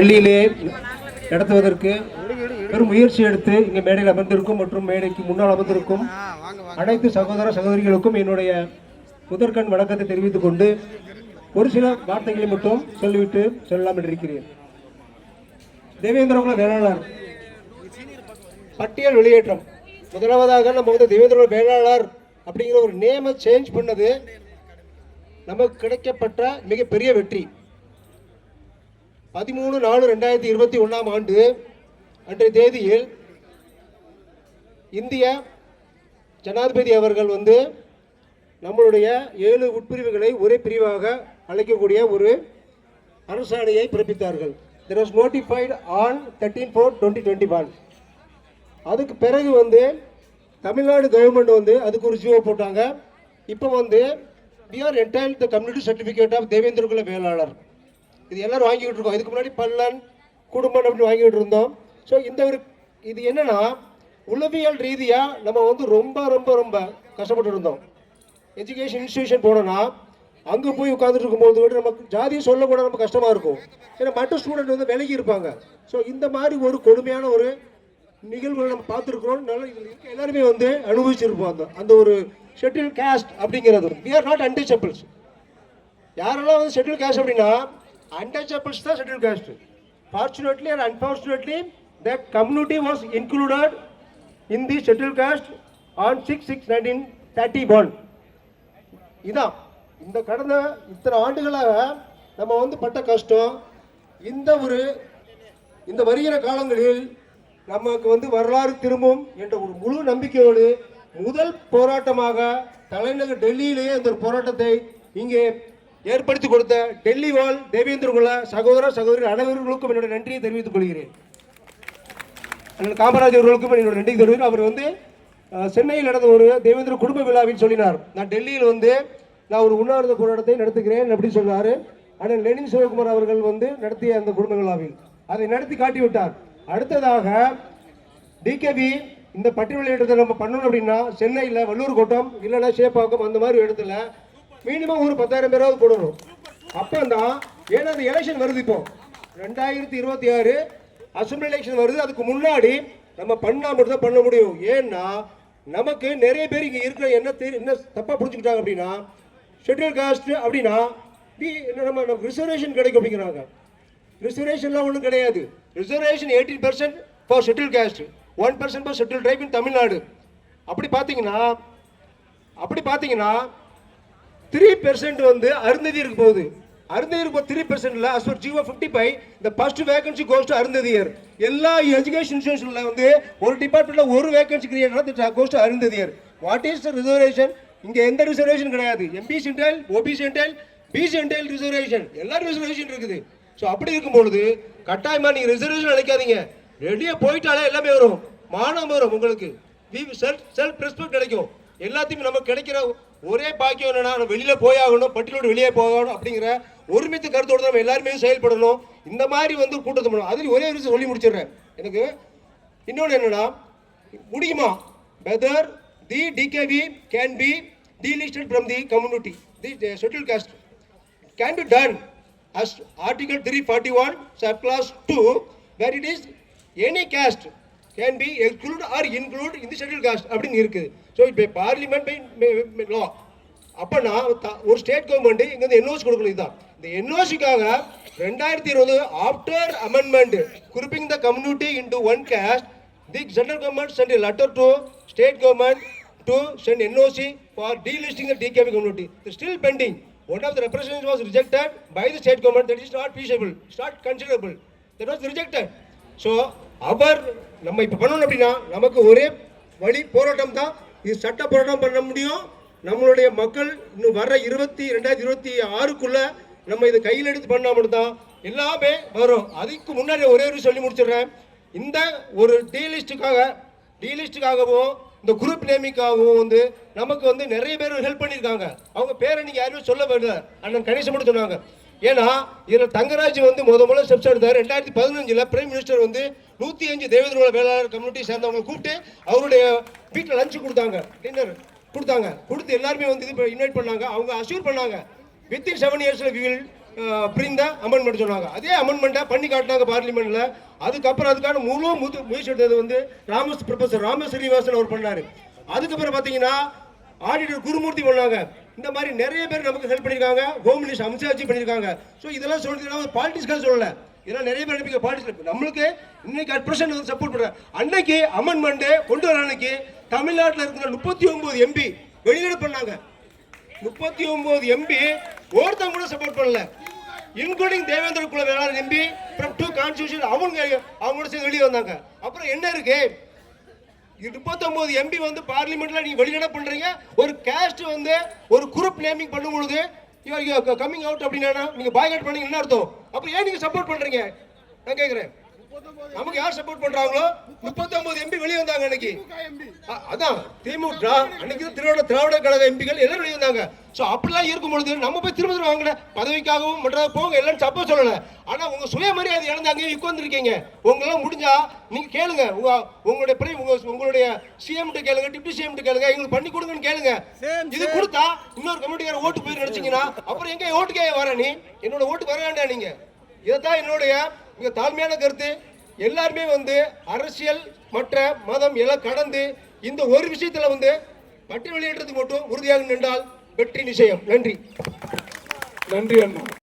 டெல்லியிலே நடத்துவதற்கு பெரும் முயற்சி எடுத்து இங்கே மேடையில் அமர்ந்திருக்கும் மற்றும் மேடைக்கு முன்னால் அமர்ந்திருக்கும் அனைத்து சகோதர சகோதரிகளுக்கும் என்னுடைய முதற்கண் வணக்கத்தை தெரிவித்துக் கொண்டு ஒரு சில வார்த்தைகளை மட்டும் சொல்லிவிட்டு செல்லலாம் என்றிருக்கிறேன் தேவேந்திரகுல வேளாளர் பட்டியல் வெளியேற்றம். முதலாவதாக நம்ம வந்து தேவேந்திர வேளாளர் அப்படிங்கிற ஒரு நேமை சேஞ்ச் பண்ணது நமக்கு கிடைக்கப்பட்ட மிகப்பெரிய வெற்றி. பதிமூணு நாலு ரெண்டாயிரத்தி இருபத்தி ஒன்றாம் ஆண்டு அன்றைய தேதியில் இந்திய ஜனாதிபதி அவர்கள் வந்து நம்மளுடைய ஏழு உட்பிரிவுகளை ஒரே பிரிவாக அழைக்கக்கூடிய ஒரு அரசாணையை பிறப்பித்தார்கள். There was notified on thirteen four twenty twenty one அதுக்கு பிறகு வந்து தமிழ்நாடு கவர்மெண்ட் வந்து அதுக்கு ஒரு ஜியோ போட்டாங்க. இப்போ வந்து we are entitled the community certificate of Devendrakula Vellalar இது எல்லாரும் வாங்கிக்கிட்டு இருக்கோம். இதுக்கு முன்னாடி பல்லன் குடும்பம் அப்படின்னு வாங்கிக்கிட்டு இருந்தோம். ஸோ இந்த ஒரு இது என்னென்னா உளவியல் ரீதியாக நம்ம வந்து ரொம்ப ரொம்ப ரொம்ப கஷ்டப்பட்டு இருந்தோம். எஜுகேஷன் இன்ஸ்டியூஷன் போனோன்னா அங்கே போய் உட்காந்துட்டு இருக்கும்போது கூட நமக்கு ஜாதியை சொல்லக்கூட நம்ம கஷ்டமாக இருக்கும். ஏன்னா மற்ற ஸ்டூடெண்ட் வந்து விலகி இருப்பாங்க. ஸோ இந்த மாதிரி ஒரு கொடுமையான ஒரு நிகழ்வுகளை நம்ம பார்த்துருக்குறோம். நல்லா இதில் எல்லாருமே வந்து அனுபவிச்சிருப்போம். அந்த அந்த ஒரு ஷெட்யூல் கேஸ்ட் அப்படிங்கிறது. வி ஆர் நாட் untouchables யாரெல்லாம் வந்து ஷெட்யூல் கேஸ்ட் அப்படின்னா untouchables தான் scheduled caste Fortunately and unfortunately that community was included in the scheduled caste on six six nineteen thirty one இதான். இந்த கடந்த இத்தனை ஆண்டுகளாக நம்ம வந்து பட்ட கஷ்டம். இந்த ஒரு இந்த வருகிற காலங்களில் நமக்கு வந்து வரலாறு திரும்பும் என்ற ஒரு முழு நம்பிக்கையோடு முதல் போராட்டமாக தலைநகர் டெல்லியிலேயே இந்த ஒரு போராட்டத்தை இங்கே ஏற்படுத்தி கொடுத்த டெல்லி வாழ் தேவேந்திர குல சகோதர சகோதரி அனைவர்களுக்கும் என்னுடைய நன்றியை தெரிவித்துக் கொள்கிறேன். அண்ணன் காமராஜர் அவர்களுக்கும் என்னோட நன்றி தெரிவித்து அவர் வந்து சென்னையில் நடந்த ஒரு தேவேந்திர குடும்ப விழாவில் சொல்லினார். நான் டெல்லியில் வந்து நான் ஒரு உண்ணாவிரத போராட்டத்தை நடத்துகிறேன் அப்படின்னு சொன்னார். ஆனால் லெனின் சிவகுமார் அவர்கள் வந்து நடத்திய அந்த குடும்ப விழாவில். அதை நடத்தி காட்டிவிட்டார். அடுத்ததாக டிகேவி இந்த பட்டியல் இடத்தை நம்ம பண்ணணும் அப்படின்னா சென்னையில் வள்ளூர் கோட்டம் இல்லைன்னா சேப்பாக்கம் அந்த மாதிரி இடத்துல மினிமம் ஒரு பத்தாயிரம் பேராவது போடணும். தான் ஏன்னா அந்த எலெக்ஷன் வருது இப்போ. ரெண்டாயிரத்தி இருபத்தி ஆறு அசம்பிளி எலெக்ஷன் வருது. அதுக்கு முன்னாடி நம்ம பண்ணால் மட்டும் தான் பண்ண முடியும். ஏன்னா நமக்கு நிறைய பேர் இங்கே இருக்கிற என்ன தெரிய என்ன தப்பாக புரிஞ்சுக்கிட்டாங்க அப்படின்னா ஷெட்யூல் காஸ்ட் அப்படின்னா நம்ம நம்ம ரிசர்வேஷன் கிடைக்கும் அப்படிங்கிறாங்க. ரிசர்வேஷன்லாம் ஒன்றும் கிடையாது. Reservation eighteen percent for schedule caste one percent for schedule tribe in Tamil Nadu அப்படி பார்த்தீங்கன்னா அப்படி பார்த்தீங்கன்னா த்ரீ பெர்சென்ட் வந்து அருந்ததியருக்கு போகுது. அருந்ததியருக்கு three பெர்சென்ட்ல as per GO fifty five இந்த first vacancy goes to Arundhathiyar. எல்லா எஜுகேஷன் இன்ஸ்டியூஷன்ல வந்து ஒரு டிபார்ட்மெண்ட்ல ஒரு vacancy create goes to Arundhathiyar. What is reservation இங்கே எந்த ரிசர்வேஷன் கிடையாது. MB central OB central B central reservation எல்லா ரிசர்வேஷன் இருக்குது. ஸோ அப்படி இருக்கும் பொழுது கட்டாயமாக நீங்கள் ரிசர்வேஷன் நினைக்காதீங்க ரெடியாக போயிட்டாலே எல்லாமே வரும். மானம் வரும் உங்களுக்கு. செல்ஃப் செல்ஃப் ரெஸ்பெக்ட் கிடைக்கும். எல்லாத்தையும் நமக்கு கிடைக்கிற ஒரே பாக்கியம் என்னன்னா நம்ம வெளியில போயாகணும் பட்டியலோடு வெளியே போகணும் அப்படிங்கிற ஒருமித்த கருத்தோடு நம்ம எல்லாருமே செயல்படணும். இந்த மாதிரி வந்து கூட்டத்தை பண்ணணும். அதில் ஒரே ஒரு விஷயம் சொல்லி முடிச்சிடுறேன். எனக்கு இன்னொன்று என்னன்னா முடியுமா? Whether the DKV can be delisted from the community the schedule caste can be done as article three forty one sub clause two where it is any caste can be exclude or include இந்த schedule caste அப்படின்னு இருக்குது so இப்போ parliament by லா நான் ஒரு state government இங்கே வந்து NOC கொடுக்கணும் இதுதான் இந்த என்ஓசிக்காக ரெண்டாயிரத்தி இருபது after amendment grouping the community in into one caste the central government sent letter to state government to send NOC for delisting the DKP community it still pending one of the representation was rejected by the state government that is not feasible it's not considerable that was rejected so our நம்ம இப்போ பண்ணணும் அப்படின்னா நமக்கு ஒரே வழி போராட்டம் தான். இது சட்ட போராட்டம் பண்ண முடியும். நம்மளுடைய மக்கள் இன்னும் வர்ற இருபத்தி ரெண்டாயிரத்தி இருபத்தி ஆறுக்குள்ள நம்ம இதை கையில் எடுத்து பண்ணால் மட்டும்தான் எல்லாமே வரும். அதுக்கு முன்னாடி ஒரே ஒரு சொல்லி முடிச்சிடுறேன். இந்த ஒரு டீலிஸ்டுக்காக டீலிஸ்டுக்காகவும் இந்த குரூப் நேமிக்காகவும் வந்து நமக்கு வந்து நிறைய பேர் ஹெல்ப் பண்ணியிருக்காங்க. அவங்க பேரை நீங்கள் யாருமே சொல்ல வேண்டிய அண்ணன் கணேசன் மட்டும் சொன்னாங்க. ஏன்னா இதில் தங்கராஜ் வந்து முத முதல்ல ஸ்டெப்ஸ் எடுத்தார். ரெண்டாயிரத்தி பதினஞ்சில் பிரைம் மினிஸ்டர் வந்து நூற்றி அஞ்சு தேவேந்திர வேளாளர் கம்யூனிட்டி சேர்ந்தவங்களை கூப்பிட்டு அவருடைய வீட்டில் லஞ்சு கொடுத்தாங்க டின்னர் கொடுத்தாங்க. கொடுத்து எல்லாருமே வந்து இது இன்வைட் பண்ணாங்க. அவங்க அஷ்யூர் பண்ணாங்க. வித்தின் செவன் இயர்ஸில் வி வில் பிரிந்த அமெண்ட்மெண்ட் சொன்னாங்க. அதே அமெண்ட்மெண்ட்டை பண்ணி காட்டினாங்க பார்லிமெண்ட்டில் அதுக்கப்புறம் அதுக்கான முழு முது முயற்சி எடுத்தது வந்து ராமஸ் ப்ரொஃபஸர் ராம ஸ்ரீனிவாசன் அவர் பண்ணார். அதுக்கப்புறம் பார்த்தீங்கன்னா ஆடிட்டர் குருமூர்த்தி பண்ணாங்க. இந்த மாதிரி நிறைய பேர் நமக்கு ஹெல்ப் பண்ணியிருக்காங்க ஹோம் மினிஸ்டர் அமித்ஷாஜி பண்ணியிருக்காங்க ஸோ இதெல்லாம் சொல்லிட்டு பாலிட்டிக்ஸ்க்காக சொல்லல. இதெல்லாம் நிறைய பேர் நினைப்பீங்க பாலிட்டிக்ஸ் நம்மளுக்கு இன்னைக்கு அட் பிரசன்ட் வந்து சப்போர்ட் பண்ணுறேன் அன்னைக்கு அமெண்ட்மெண்ட் கொண்டு வர அன்னைக்கு தமிழ்நாட்டில் இருக்கிற முப்பத்தி ஒன்பது எம்பி வெளியிட பண்ணாங்க. முப்பத்தி ஒன்பது எம்பி ஒருத்தவங்க கூட சப்போர்ட் பண்ணல. இன்க்ளூடிங் தேவேந்திர குல வேளாண் எம்பி ஃப்ரம் டூ கான்ஸ்டியூஷன் அவங்க அவங்களோட சேர்ந்து வெளியே வந்தாங்க. அப்புறம் என்ன இருக்குது முப்பத்தொன்பது எம்பி வந்து பார்லிமெண்ட்ல நீங்க வெளியிட பண்றீங்க? ஒரு கேஸ்ட் வந்து ஒரு குரூப் நேமிங் பண்ணும் பொழுது கம்மிங் அவுட் அப்படின்னா நீங்க பாய்காட் பண்ணீங்க என்ன அர்த்தம்? அப்புறம் ஏன் நீங்க சப்போர்ட் பண்றீங்க? நான் கேக்குறேன். நமக்கு யார் சப்போர்ட் பண்றாங்களோ? முப்பத்தொன்பது எம்பி வெளியே வந்தாங்க அன்னைக்கு. அதான் திமுக அன்னைக்கு திராவிட திராவிட கழக எம்பிகள் எல்லாரும் வெளியே வந்தாங்க. ஸோ அப்படிலாம் இருக்கும் பொழுது நம்ம போய் திரும்ப திரும்ப வாங்கல பதவிக்காகவும் மற்ற போங்க எல்லாம் தப்பா சொல்லல. ஆனா உங்க சுயமரியாதை இழந்து அங்கேயே உட்கார்ந்துருக்கீங்க. உங்களாம் முடிஞ்சா நீங்க கேளுங்க. உங்க உங்களுடைய பிரி உங்க உங்களுடைய சிஎம் கேளுங்க டிப்டி சிஎம் கேளுங்க எங்களுக்கு பண்ணி கொடுங்கன்னு கேளுங்க. இது கொடுத்தா இன்னொரு கம்யூனிட்டிக்கார ஓட்டு போய் நினைச்சீங்கன்னா அப்புறம் எங்க ஓட்டுக்கே வர நீ? என்னோட ஓட்டு வர வேண்டாம் நீங்க. இதைத்தான் என்னுடைய மிக தாழ்மையான கருத்து. எல்லாருமே வந்து அரசியல் மற்ற மதம் எல்லாம் கடந்து இந்த ஒரு விஷயத்துல வந்து பட்டியல் வெளியேற்றத்துக்கு மட்டும் உறுதியாக நின்றால் வெற்றி நிச்சயம். நன்றி. நன்றி அண்ணா